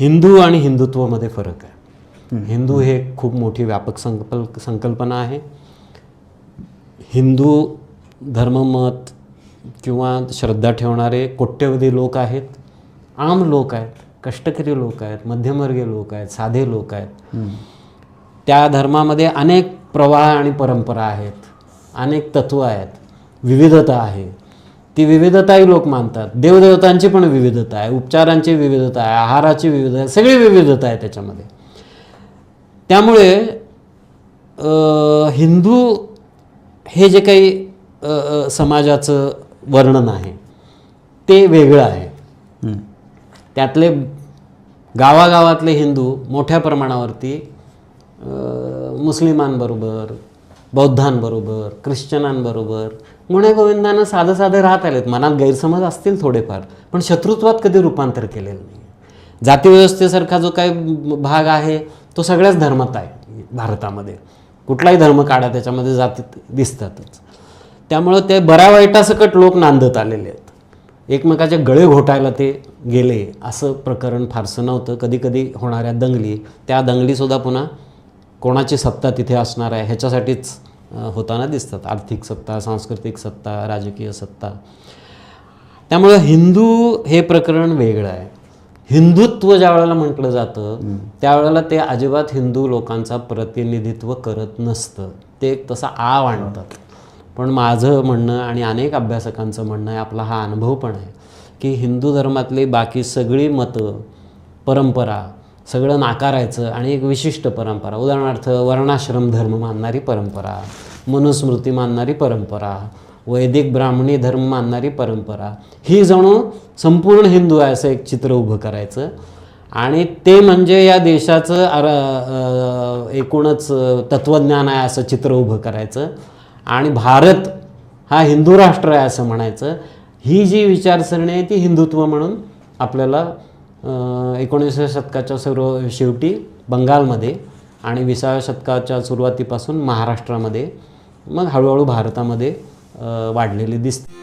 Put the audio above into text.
हिंदू आणि हिंदुत्वामध्ये फरक आहे. हिंदू हे खूप मोठी व्यापक संकल्प संकल्पना आहे. हिंदू धर्ममत किंवा श्रद्धा ठेवणारे कोट्यवधी लोक आहेत. आम लोक आहेत कष्टकरी लोक आहेत मध्यमवर्गीय लोक आहेत साधे लोक आहेत. त्या धर्मामध्ये अनेक प्रवाह आणि परंपरा आहेत अनेक तत्व आहेत विविधता आहे. ती विविधताही लोक मानतात. देवदेवतांची पण विविधता आहे उपचारांची विविधता आहे आहाराची विविधता आहे सगळी विविधता आहे त्याच्यामध्ये. त्यामुळे हिंदू हे जे काही समाजाचं वर्णन आहे ते वेगळं आहे. त्यातले गावागावातले हिंदू मोठ्या प्रमाणावरती मुस्लिमांबरोबर बौद्धांबरोबर ख्रिश्चनांबरोबर. गुण्यागोविंदानं साधं साधं राहत आलेत. मनात गैरसमज असतील थोडेफार पण शत्रुत्वात कधी रूपांतर केलेलं नाही जातीव्यवस्थेसारखा जो काही भाग आहे तो सगळ्याच धर्मात आहे भारतामध्ये. कुठलाही धर्म काढा त्याच्यामध्ये जाती दिसतातच. त्यामुळं ते बऱ्या वाईटासकट लोक नांदत आलेले आहेत. एकमेकाचे गळे घोटायला ते गेले असं प्रकरण फारसं नव्हतं. कधी कधी होणाऱ्या दंगली त्या दंगलीसुद्धा पुन्हा कोणाची सत्ता तिथे असणार आहे ह्याच्यासाठीच होताना दिसतात. आर्थिक सत्ता सांस्कृतिक सत्ता राजकीय सत्ता. त्यामुळं हिंदू हे प्रकरण वेगळं आहे. हिंदुत्व ज्या वेळेला म्हटलं जातं त्यावेळेला ते अजिबात हिंदू लोकांचा प्रतिनिधित्व करत नसतं. ते एक तसा आव आणतात. पण माझं म्हणणं आणि अनेक अभ्यासकांचं म्हणणं आहे आपला हा अनुभव पण आहे की हिंदू धर्मातली बाकी सगळी मतं परंपरा सगळं नाकारायचं आणि एक विशिष्ट परंपरा. उदाहरणार्थ वर्णाश्रम धर्म मानणारी परंपरा मनुस्मृती मानणारी परंपरा वैदिक ब्राह्मणी धर्म मानणारी परंपरा. ही जणू संपूर्ण हिंदू आहे असं एक चित्र उभं करायचं. आणि ते म्हणजे या देशाचं अर एकूणच तत्त्वज्ञान आहे असं चित्र उभं करायचं. आणि भारत हा हिंदू राष्ट्र आहे असं म्हणायचं. ही जी विचारसरणी आहे ती हिंदुत्व म्हणून आपल्याला एकोणीसव्या शतकाच्या सर्व शेवटी बंगालमध्ये आणि विसाव्या शतकाच्या सुरुवातीपासून महाराष्ट्रामध्ये मग हळूहळू भारतामध्ये वाढलेली दिसते.